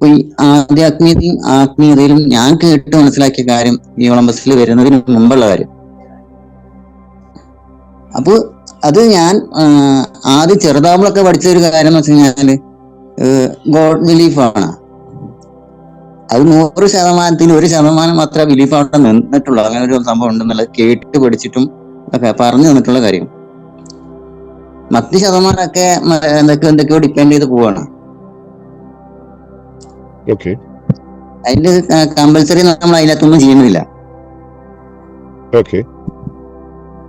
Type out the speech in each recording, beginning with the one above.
ഈ ആധ്യാത്മികതയും ആത്മീയതയിലും ഞാൻ കേട്ട് മനസ്സിലാക്കിയ കാര്യം ഈ ഒളമ്പസിൽ വരുന്നതിന് മുമ്പുള്ള കാര്യം. അപ്പോൾ അത് ഞാൻ ആദ്യം ചെറുതാവുമ്പോഴൊക്കെ പഠിച്ച ഒരു കാര്യം എന്ന് വെച്ച് കഴിഞ്ഞാൽ ഗോഡ് ബിലീഫാണ്. അത് നൂറ് ശതമാനത്തിൽ ഒരു ശതമാനം മാത്രമേ ബിലീഫ് അവിടെ നിന്നിട്ടുള്ളൂ. അങ്ങനെ ഒരു സംഭവം ഉണ്ടെന്നുള്ളത് കേട്ട് പഠിച്ചിട്ടും ഒക്കെ പറഞ്ഞു തന്നിട്ടുള്ള കാര്യം. മറ്റ് ശതമാനമൊക്കെ എന്തൊക്കെ എന്തൊക്കെയോ ഡിപ്പെൻഡ് ചെയ്ത് പോവാണ്. അതിന്റെ കമ്പൽസറി നമ്മൾ അതിനകത്തൊന്നും ചെയ്യുന്നില്ല.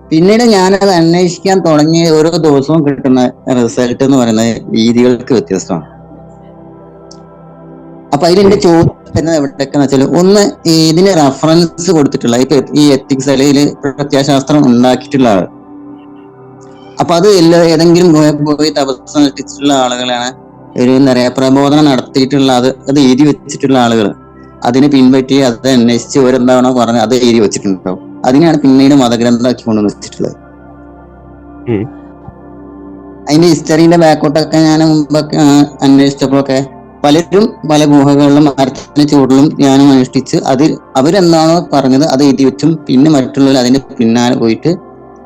പിന്നീട് ഞാനത് അന്വേഷിക്കാൻ തുടങ്ങി ഓരോ ദിവസവും കിട്ടുന്ന റിസൾട്ട് എന്ന് പറയുന്നത് രീതികൾക്ക് വ്യത്യസ്തമാണ്. അപ്പൊ അതിലെന്റെ ചോദ്യം വരുന്നത് എവിടെയൊക്കെ വെച്ചാൽ ഒന്ന് ഇതിന് റെഫറൻസ് കൊടുത്തിട്ടുള്ള ഇപ്പൊ ഈ എത്തിക്സ് അല്ലെങ്കിൽ പ്രത്യാശാസ്ത്രം ഉണ്ടാക്കിയിട്ടുള്ള ആൾ. അപ്പൊ അത് എല്ലാ ഏതെങ്കിലും പോയി തപസ് ആളുകളാണ് ഒരു എന്താ പറയാ പ്രബോധനം നടത്തിയിട്ടുള്ള അത് അത് എഴുതി വെച്ചിട്ടുള്ള ആളുകൾ അതിനെ പിൻപറ്റി അത് അന്വേഷിച്ച് ഓരെന്താണോ പറഞ്ഞ് അത് എഴുതി വെച്ചിട്ടുണ്ടാവും അതിനെയാണ് പിന്നീട് മതഗ്രന്ഥമാക്കി കൊണ്ടുവന്ന് വെച്ചിട്ടുള്ളത്. അതിന്റെ ഹിസ്റ്ററിന്റെ ബാക്കോട്ടൊക്കെ ഞാൻ മുമ്പൊക്കെ അന്വേഷിച്ചപ്പോഴൊക്കെ പലരും പല ഗുഹകളിലും മരത്തിന് ചൂടിലും ധ്യാനം അനുഷ്ഠിച്ച് അതിൽ അവരെന്താണോ പറഞ്ഞത് അത് എഴുതി വെച്ചും പിന്നെ മറ്റുള്ളവർ അതിന്റെ പിന്നാലെ പോയിട്ട്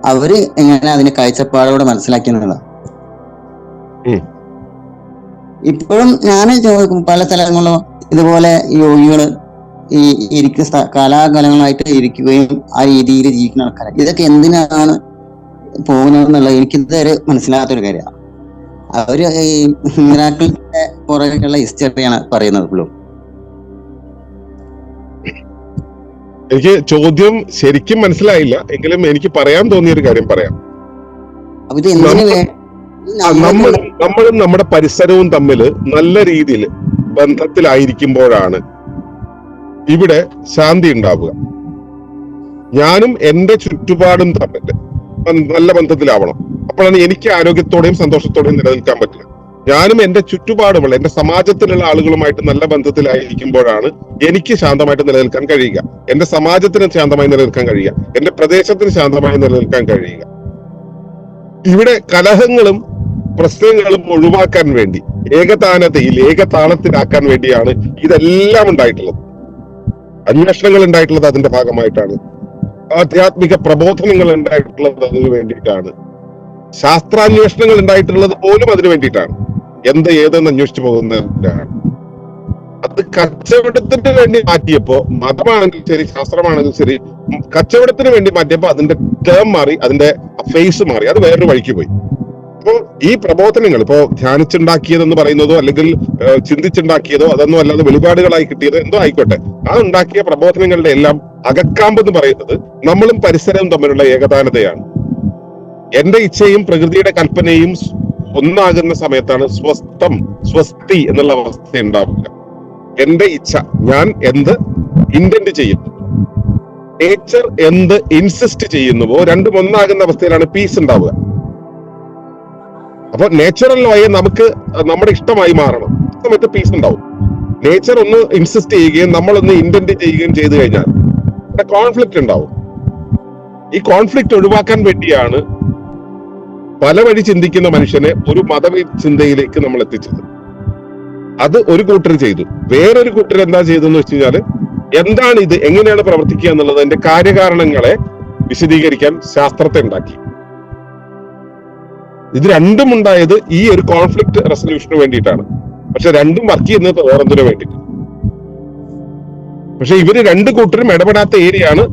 അവർ എങ്ങനെ അതിന്റെ കാഴ്ചപ്പാടോടെ മനസ്സിലാക്കിയെന്നുള്ളതാണ്. ഇപ്പോഴും ഞാൻ ചോദിക്കും പല സ്ഥലങ്ങളിലും ഇതുപോലെ യോഗികൾ ഈ ഇരിക്ക കാലാകാലങ്ങളായിട്ട് ഇരിക്കുകയും ആ രീതിയിൽ ജീവിക്കുന്ന ആൾക്കാരെ. ഇതൊക്കെ എന്തിനാണ് പോകുന്നത് എന്നുള്ളത് എനിക്ക് ഇതുവരെ മനസ്സിലാകാത്തൊരു കാര്യമാണ്. അവർ ഈ മിറാക്കിളിന്റെ പുറകെയുള്ള ഹിസ്റ്ററിയാണ് പറയുന്നത് ഇപ്പോഴും. എനിക്ക് ചോദ്യം ശരിക്കും മനസ്സിലായില്ല. എങ്കിലും എനിക്ക് പറയാൻ തോന്നിയ ഒരു കാര്യം പറയാം. അപ്പൊ ഇത് എന്തിനു നമ്മൾ നമ്മളും നമ്മുടെ പരിസരവും തമ്മിൽ നല്ല രീതിയിൽ ബന്ധത്തിലായിരിക്കുമ്പോഴാണ് ഇവിടെ ശാന്തി ഉണ്ടാവുക. ഞാനും എന്റെ ചുറ്റുപാടും തമ്മിൽ നല്ല ബന്ധത്തിലാവണം. അപ്പോഴാണ് എനിക്ക് ആരോഗ്യത്തോടെയും സന്തോഷത്തോടെയും നിലനിൽക്കാൻ പറ്റുക. ഞാനും എന്റെ ചുറ്റുപാടുമുള്ള എന്റെ സമാജത്തിലുള്ള ആളുകളുമായിട്ട് നല്ല ബന്ധത്തിലായിരിക്കുമ്പോഴാണ് എനിക്ക് ശാന്തമായിട്ട് നിലനിൽക്കാൻ കഴിയുക. എന്റെ സമാജത്തിന് ശാന്തമായി നിലനിൽക്കാൻ കഴിയുക. എന്റെ പ്രദേശത്തിന് ശാന്തമായി നിലനിൽക്കാൻ കഴിയുക. ഇവിടെ കലഹങ്ങളും പ്രശ്നങ്ങളും ഒഴിവാക്കാൻ വേണ്ടി ഏകതാനതയിൽ ഏകതാളത്തിലാക്കാൻ വേണ്ടിയാണ് ഇതെല്ലാം ഉണ്ടായിട്ടുള്ളത്. അന്വേഷണങ്ങൾ ഉണ്ടായിട്ടുള്ളത് അതിന്റെ ഭാഗമായിട്ടാണ്. ആധ്യാത്മിക പ്രബോധനങ്ങൾ ഉണ്ടായിട്ടുള്ളത് അതിന് വേണ്ടിയിട്ടാണ്. ശാസ്ത്രാന്വേഷണങ്ങൾ ഉണ്ടായിട്ടുള്ളത് പോലും അതിനു വേണ്ടിയിട്ടാണ്. എന്ത് ഏതെന്ന് അന്വേഷിച്ചു പോകുന്നതിനാണ് അത് കച്ചവടത്തിന് വേണ്ടി മാറ്റിയപ്പോ മതമാണെങ്കിലും ശരി ശാസ്ത്രമാണെങ്കിലും ശരി കച്ചവടത്തിന് വേണ്ടി മാറ്റിയപ്പോ അതിന്റെ ടേം മാറി അതിന്റെ ഫേസ് മാറി. അത് വേറൊരു വഴിക്ക് പോയി. അപ്പോ ഈ പ്രബോധനങ്ങൾ ഇപ്പോ ധ്യാനിച്ചുണ്ടാക്കിയതെന്ന് പറയുന്നതോ അല്ലെങ്കിൽ ചിന്തിച്ചുണ്ടാക്കിയതോ അതൊന്നും അല്ലാതെ വെളിപാടുകളായി കിട്ടിയതോ എന്തോ ആയിക്കോട്ടെ. ആ ഉണ്ടാക്കിയ പ്രബോധനങ്ങളുടെ എല്ലാം അകക്കാമ്പ് എന്ന് പറയുന്നത് നമ്മളും പരിസരവും തമ്മിലുള്ള ഏകതാനതയാണ്. എന്റെ ഇച്ഛയും പ്രകൃതിയുടെ കൽപ്പനയും ഒന്നാകുന്ന സമയത്താണ് സ്വസ്ഥം സ്വസ്തി എന്നുള്ള അവസ്ഥ ഉണ്ടാവുക. എന്റെ ഇച്ഛ ഞാൻ എന്ത് ഇന്റന്റ് ചെയ്യുന്നു നേച്ചർ എന്ത് ഇൻസിസ്റ്റ് ചെയ്യുന്നുവോ? രണ്ടും ഒന്നാകുന്ന അവസ്ഥയിലാണ് പീസ് ഉണ്ടാവുക. അപ്പൊ നേച്ചുറൽ വയെ നമുക്ക് നമ്മുടെ ഇഷ്ടമായി മാറണം. സമയത്ത് പീസ് ഉണ്ടാവും. നേച്ചർ ഒന്ന് ഇൻസിസ്റ്റ് ചെയ്യുകയും നമ്മളൊന്ന് ഇന്റന്റ് ചെയ്യുകയും ചെയ്തു കഴിഞ്ഞാൽ ഇവിടെ കോൺഫ്ലിക്റ്റ് ഉണ്ടാവും. ഈ കോൺഫ്ലിക്റ്റ് ഒഴിവാക്കാൻ വേണ്ടിയാണ് പല വഴി ചിന്തിക്കുന്ന മനുഷ്യനെ ഒരു മത ചിന്തയിലേക്ക് നമ്മൾ എത്തിച്ചത്. അത് ഒരു കൂട്ടർ ചെയ്തു. വേറൊരു കൂട്ടർ എന്താ ചെയ്തെന്ന് വെച്ച് കഴിഞ്ഞാൽ എന്താണ് ഇത് എങ്ങനെയാണ് പ്രവർത്തിക്കുക എന്നുള്ളത് അതിന്റെ കാര്യകാരണങ്ങളെ വിശദീകരിക്കാൻ ശാസ്ത്രത്തെ ഉണ്ടാക്കി. ഇത് രണ്ടും ഉണ്ടായത് ഈ ഒരു കോൺഫ്ലിക്ട് റെസൊല്യൂഷന് വേണ്ടിയിട്ടാണ്. പക്ഷെ രണ്ടും വർക്ക് ചെയ്യുന്നത് വേറെന്തിനു വേണ്ടിയിട്ട് പക്ഷെ ഇവർ രണ്ട് കൂട്ടരും ഇടപെടാത്ത ഏരിയയാണ്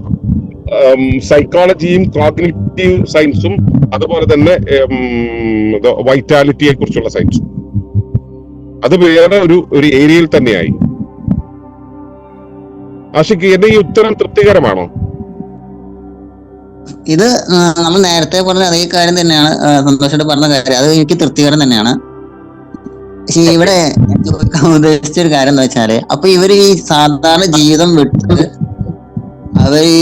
സൈക്കോളജിയും കോഗ്നിറ്റീവ് സയൻസും അതുപോലെ തന്നെ വൈറ്റാലിറ്റിയെ കുറിച്ചുള്ള സയൻസും അത് വേറെ ഒരു ഒരു ഏരിയയിൽ തന്നെയായി. ആഷിക്ക് എന്റെ ഈ ഉത്തരം തൃപ്തികരമാണോ? ഇത് നമ്മൾ നേരത്തെ പറഞ്ഞ അതേ കാര്യം തന്നെയാണ് സന്തോഷമായിട്ട് പറഞ്ഞ കാര്യം. അത് എനിക്ക് തൃപ്തികരം തന്നെയാണ്. പക്ഷെ ഇവിടെ ഉദ്ദേശിച്ച ഒരു കാര്യം എന്ന് വെച്ചാൽ അപ്പൊ ഇവർ ഈ സാധാരണ ജീവിതം വിട്ട് അവർ ഈ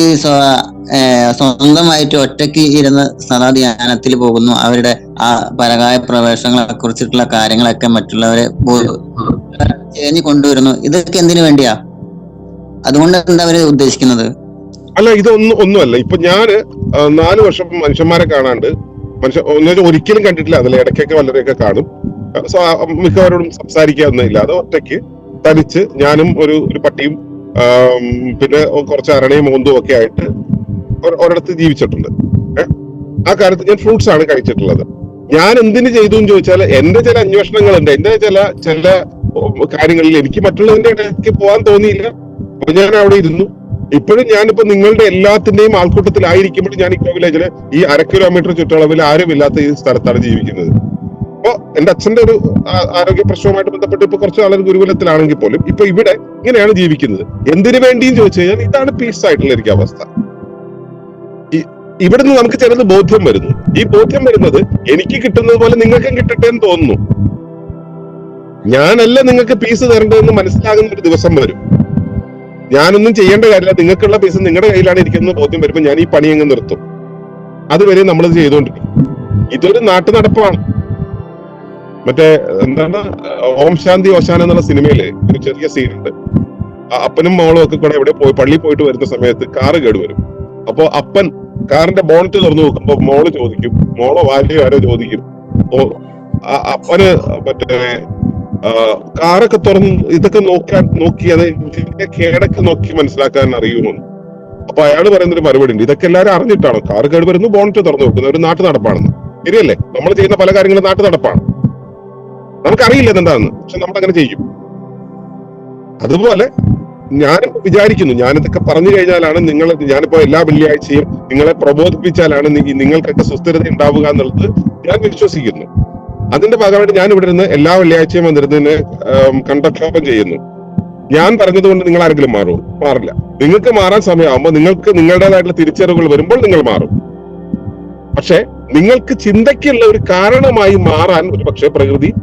സ്വന്തമായിട്ട് ഒറ്റയ്ക്ക് ഇരുന്ന് സദാ ധ്യാനത്തിൽ പോകുന്നു. അവരുടെ ആ പരകായ പ്രവേശങ്ങളെ കുറിച്ചിട്ടുള്ള കാര്യങ്ങളൊക്കെ മറ്റുള്ളവരെ ചേഞ്ഞ് കൊണ്ടുവരുന്നു. ഇതൊക്കെ എന്തിനു വേണ്ടിയാ? അതുകൊണ്ട് എന്താ അവർ ഉദ്ദേശിക്കുന്നത്? അല്ല ഇതൊന്നും ഒന്നുമല്ല. ഇപ്പൊ ഞാൻ നാലു വർഷം മനുഷ്യന്മാരെ കാണാണ്ട് മനുഷ്യ ഒരിക്കലും കണ്ടിട്ടില്ല. അതിൽ ഇടയ്ക്കൊക്കെ വല്ലരെയൊക്കെ കാണും. മിക്കവരോടും സംസാരിക്കാവുന്നില്ല അത് ഒറ്റയ്ക്ക് തനിച്ച് ഞാനും ഒരു ഒരു പട്ടിയും പിന്നെ കുറച്ച് അരണയും മോന്തും ഒക്കെ ആയിട്ട് ഒര- ഒരിടത്ത് ജീവിച്ചിട്ടുണ്ട്. ആ കാലത്ത് ഞാൻ ഫ്രൂട്ട്സ് ആണ് കഴിച്ചിട്ടുള്ളത്. ഞാൻ എന്തിനു ചെയ്തു എന്ന് ചോദിച്ചാൽ എന്റെ ചില അന്വേഷണങ്ങളുണ്ട്. എന്റെ ചില ചില കാര്യങ്ങളിൽ എനിക്ക് മറ്റുള്ളതിന്റെ ഇടയ്ക്ക് പോകാൻ തോന്നിയില്ല. അപ്പൊ ഞാൻ അവിടെ ഇരുന്നു. ഇപ്പോഴും ഞാനിപ്പോ നിങ്ങളുടെ എല്ലാത്തിന്റെയും ആൾക്കൂട്ടത്തിലായിരിക്കുമ്പോൾ ഞാൻ ഇക്കോ വില്ലേജിൽ ഈ അര കിലോമീറ്റർ ചുറ്റളവിൽ ആരുമില്ലാത്ത ഈ സ്ഥലത്താണ് ജീവിക്കുന്നത്. അപ്പോ എന്റെ അച്ഛന്റെ ഒരു ആരോഗ്യ പ്രശ്നവുമായിട്ട് ബന്ധപ്പെട്ട് ഇപ്പൊ കുറച്ച് ആളുകൾ ഗുരുകുലത്തിലാണെങ്കിൽ പോലും ഇപ്പൊ ഇവിടെ ഇങ്ങനെയാണ് ജീവിക്കുന്നത്. എന്തിനു വേണ്ടിയും ചോദിച്ചു കഴിഞ്ഞാൽ ഇതാണ് പീസ് ആയിട്ടുള്ള എനിക്ക് അവസ്ഥ. ഇവിടുന്ന് നമുക്ക് ചിലത് ബോധ്യം വരുന്നു. ഈ ബോധ്യം വരുന്നത് എനിക്ക് കിട്ടുന്നത് പോലെ നിങ്ങൾക്കും കിട്ടട്ടെ എന്ന് തോന്നുന്നു. ഞാനല്ല നിങ്ങൾക്ക് പീസ് തരേണ്ടതെന്ന് മനസ്സിലാകുന്ന ഒരു ദിവസം വരും. ഞാനൊന്നും ചെയ്യേണ്ട കാര്യമില്ല. നിങ്ങൾക്കുള്ള പൈസ നിങ്ങളുടെ കയ്യിലാണ് ഇരിക്കുന്നത് ബോധ്യം വരുമ്പോൾ ഞാൻ ഈ പണി അങ്ങ് നിർത്തും. അതുവരെ നമ്മൾ ചെയ്തുകൊണ്ടിരിക്കും. ഇതൊരു നാട്ടു നടപ്പാണ് മറ്റേ എന്താണ് ഓം ശാന്തി ഓശാന എന്നുള്ള സിനിമയിൽ ഒരു ചെറിയ സീനുണ്ട്. അപ്പനും മോളും ഒക്കെ കൂടെ എവിടെ പോയി പള്ളി പോയിട്ട് വരുന്ന സമയത്ത് കാറ് കേടുവരും അപ്പൊ അപ്പൻ കാറിന്റെ ബോണറ്റ് തുറന്നു നോക്കുമ്പോ മോൾ ചോദിക്കും. മോളോ വാല്യോ ആരോ ചോദിക്കും. അപ്പോ അപ്പന് മറ്റേ കാറൊക്കെ തുറന്ന് ഇതൊക്കെ നോക്കാൻ നോക്കി അത് ഇതിന്റെ കേടൊക്കെ നോക്കി മനസ്സിലാക്കാൻ അറിയുമോ അപ്പൊ അയാൾ പറയുന്ന ഒരു മറുപടി ഉണ്ട് ഇതൊക്കെ എല്ലാവരും അറിഞ്ഞിട്ടാണോ. കാർ കേട് വരുന്നു ബോണറ്റ് തുറന്നു നോക്കുന്നത് ഒരു നാട്ടു നടപ്പാണെന്ന്. ശരിയല്ലേ? നമ്മൾ ചെയ്യുന്ന പല കാര്യങ്ങളും നാട്ടു നടപ്പാണ്. നമുക്കറിയില്ല എന്താന്ന് പക്ഷെ നമ്മൾ അങ്ങനെ ചെയ്യും. അതുപോലെ ഞാൻ വിചാരിക്കുന്നു ഞാനിതൊക്കെ പറഞ്ഞു കഴിഞ്ഞാലാണ് നിങ്ങൾ ഞാനിപ്പോ എല്ലാ വെള്ളിയാഴ്ചയും നിങ്ങളെ പ്രബോധിപ്പിച്ചാലാണ് നിങ്ങൾക്കൊക്കെ സുസ്ഥിരത ഉണ്ടാവുക എന്നുള്ളത് ഞാൻ വിശ്വസിക്കുന്നു. അതിന്റെ ഭാഗമായിട്ട് ഞാൻ ഇവിടെ നിന്ന് എല്ലാ വെള്ളിയാഴ്ചയും വന്നിരുന്നതിന് കണ്ടക്ഷോപം ചെയ്യുന്നു. ഞാൻ പറഞ്ഞതുകൊണ്ട് നിങ്ങൾ ആരെങ്കിലും മാറും? മാറില്ല. നിങ്ങൾക്ക് മാറാൻ സമയമാകുമ്പോൾ നിങ്ങൾക്ക് നിങ്ങളുടേതായിട്ടുള്ള തിരിച്ചറിവുകൾ വരുമ്പോൾ നിങ്ങൾ മാറും. പക്ഷെ നിങ്ങൾക്ക് ചിന്തയ്ക്കുള്ള ഒരു കാരണമായി മാറാൻ ഒരു പക്ഷേ പ്രകൃതി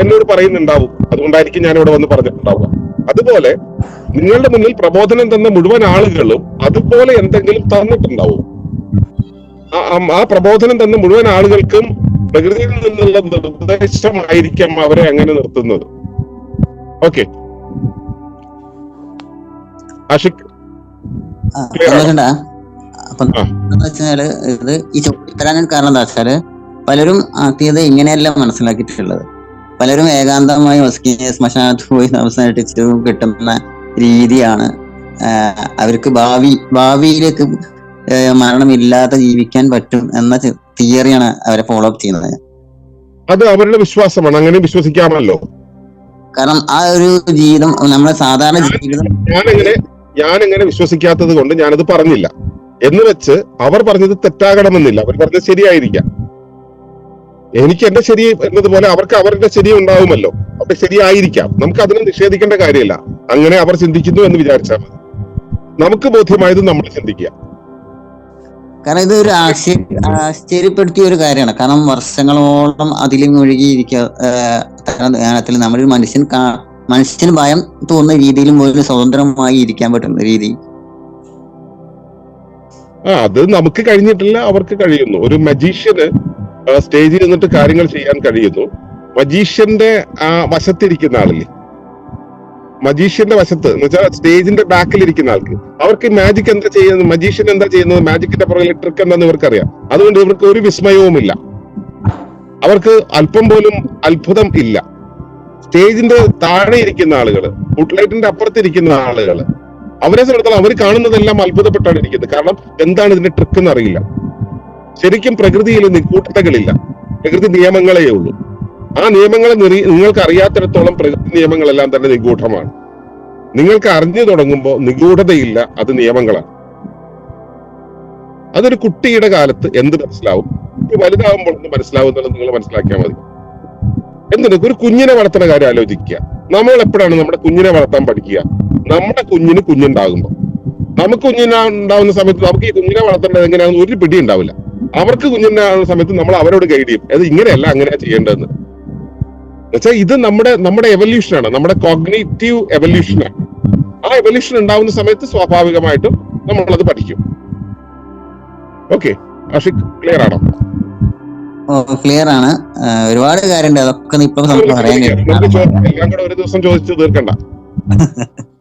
എന്നോട് പറയുന്നുണ്ടാവും. അതുകൊണ്ടായിരിക്കും ഞാൻ ഇവിടെ വന്ന് പറഞ്ഞിട്ടുണ്ടാവുക. അതുപോലെ നിങ്ങളുടെ മുന്നിൽ പ്രബോധനം തന്ന മുഴുവൻ ആളുകളും അതുപോലെ എന്തെങ്കിലും തന്നിട്ടുണ്ടാവും. ആ- പ്രബോധനം തന്ന മുഴുവൻ ആളുകൾക്കും പ്രകൃതിയിൽ നിന്നുള്ള നിർദ്ദേശമായിരിക്കാം അവരെ അങ്ങനെ നിർത്തുന്നത്. ഓക്കെ വെച്ചാൽ ഇത് ഈ കാരണം എന്താ വെച്ചാൽ പലരും ആത്മീയത ഇങ്ങനെയല്ല മനസ്സിലാക്കിയിട്ടുള്ളത്. പലരും ഏകാന്തമായി വസിക്കുകയും ശ്മശാനത്ത് പോയി സംസാരിച്ചു കിട്ടുന്ന രീതിയാണ് അവർക്ക് ഭാവി ഭാവിയിലേക്ക് മരണമില്ലാതെ ജീവിക്കാൻ പറ്റും എന്ന തിയറിയാണ് അവരെ ഫോളോ അപ്പ് ചെയ്യുന്നത്. അത് അവരുടെ വിശ്വാസമാണ്. അങ്ങനെ വിശ്വസിക്കാമല്ലോ. കാരണം ആ ഒരു ജീവിതം നമ്മുടെ സാധാരണ ജീവിതം ഞാനെങ്ങനെ ഞാനെങ്ങനെ വിശ്വസിക്കാത്തത് കൊണ്ട് ഞാനത് പറഞ്ഞില്ല. എന്ന് വെച്ച് അവർ പറഞ്ഞത് തെറ്റാകണമെന്നില്ല. അവർ പറഞ്ഞത് ശരിയായിരിക്കാം. എനിക്ക് എന്റെ ശരി എന്നതുപോലെ അവർക്ക് അവരുടെ ശരി ഉണ്ടാവുമല്ലോ. അവരുടെ ശരിയായിരിക്കാം നമുക്ക് അതിനെ നിഷേധിക്കേണ്ട കാര്യമില്ല. അങ്ങനെ അവർ ചിന്തിക്കുന്നു എന്ന് വിചാരിച്ചാൽ മതി. നമുക്ക് ബോധ്യമായത് നമ്മൾ ചിന്തിക്കുക. കാരണം ഇത് ഒരു ആശ്ചര്യ ആശ്ചര്യപ്പെടുത്തിയ ഒരു കാര്യമാണ്. കാരണം വർഷങ്ങളോളം അതിൽ മുഴുകിയിരിക്കുക ധ്യാനത്തിൽ നമ്മളൊരു മനുഷ്യൻ മനുഷ്യന് ഭയം തോന്നുന്ന രീതിയിലും പോലും സ്വതന്ത്രമായി ഇരിക്കാൻ പറ്റുന്ന രീതി. ആ അത് നമുക്ക് കഴിഞ്ഞിട്ടില്ല അവർക്ക് കഴിയുന്നു. ഒരു മജീഷ്യന് സ്റ്റേജിൽ നിന്നിട്ട് കാര്യങ്ങൾ ചെയ്യാൻ കഴിയുന്നു. മജീഷ്യന്റെ ആ വശത്തിരിക്കുന്ന ആളില്ലേ? മജീഷ്യന്റെ വശത്ത് എന്ന് വെച്ചാൽ സ്റ്റേജിന്റെ ബാക്കിൽ ഇരിക്കുന്ന ആൾക്ക്. അവർക്ക് മാജിക് എന്താ ചെയ്യുന്നത്? മജീഷ്യൻ എന്താ ചെയ്യുന്നത്? മാജിക്കിന്റെ പുറകിൽ ട്രിക്ക് എന്താന്ന് ഇവർക്കറിയാം. അതുകൊണ്ട് ഇവർക്ക് ഒരു വിസ്മയവുമില്ല. അവർക്ക് അല്പം പോലും അത്ഭുതം ഇല്ല. സ്റ്റേജിന്റെ താഴെ ഇരിക്കുന്ന ആളുകൾ അപ്പുറത്ത് ഇരിക്കുന്ന ആളുകൾ അവരെ സംബന്ധിച്ചിടത്തോളം അവർ കാണുന്നതെല്ലാം അത്ഭുതപ്പെട്ടാണ് ഇരിക്കുന്നത്. കാരണം എന്താണ് ഇതിന്റെ ട്രിക്ക് എന്ന് അറിയില്ല ശരിക്കും പ്രകൃതിയിൽ നിക്കൂട്ടതകളില്ല പ്രകൃതി നിയമങ്ങളേ ഉള്ളൂ ആ നിയമങ്ങളെ നിങ്ങൾക്ക് അറിയാത്തിടത്തോളം പ്രകൃതി നിയമങ്ങളെല്ലാം തന്നെ നിഗൂഢമാണ്. നിങ്ങൾക്ക് അറിഞ്ഞു തുടങ്ങുമ്പോൾ നിഗൂഢതയില്ല അത് നിയമങ്ങളാണ്. അതൊരു കുട്ടിയുടെ കാലത്ത് എന്ത് മനസ്സിലാവും? വലുതാവുമ്പോൾ എന്ത് മനസ്സിലാവും എന്നുള്ളത് നിങ്ങൾ മനസ്സിലാക്കിയാൽ മതി. എന്തിനു? ഒരു കുഞ്ഞിനെ വളർത്തുന്ന കാര്യം ആലോചിക്കുക. നമ്മൾ എപ്പോഴാണ് നമ്മുടെ കുഞ്ഞിനെ വളർത്താൻ പഠിക്കുക? നമ്മുടെ കുഞ്ഞിന് കുഞ്ഞുണ്ടാകുമ്പോൾ. നമുക്ക് കുഞ്ഞിനെ ഉണ്ടാവുന്ന സമയത്ത് നമുക്ക് ഈ കുഞ്ഞിനെ വളർത്തേണ്ടത് എങ്ങനെയാണെന്ന് ഒരു പിടി ഉണ്ടാവില്ല അവർക്ക് കുഞ്ഞിനാകുന്ന സമയത്ത് നമ്മൾ അവരോട് ഗൈഡ് ചെയ്യും. അത് ഇങ്ങനെയല്ല അങ്ങനെയാ ചെയ്യേണ്ടതെന്ന്. വെച്ചാൽ ഇത് നമ്മുടെ നമ്മുടെ എവല്യൂഷനാണ് നമ്മുടെ കോഗ്നേറ്റീവ് എവല്യൂഷനാണ് ആ എവല്യൂഷൻ ഉണ്ടാവുന്ന സമയത്ത് സ്വാഭാവികമായിട്ടും നമ്മളത് പഠിക്കും. ഓക്കെ അഷിക് ക്ലിയർ ആണോ? ക്ലിയർ ആണ്. ഒരുപാട് കാര്യമുണ്ട് അതൊക്കെ ഇപ്പൊ നമുക്ക് പറയാൻ നമുക്ക് കഴിയും. ചോ- എല്ലാം കൂടെ ഒരു ദിവസം ചോദിച്ചു തീർക്കണ്ട.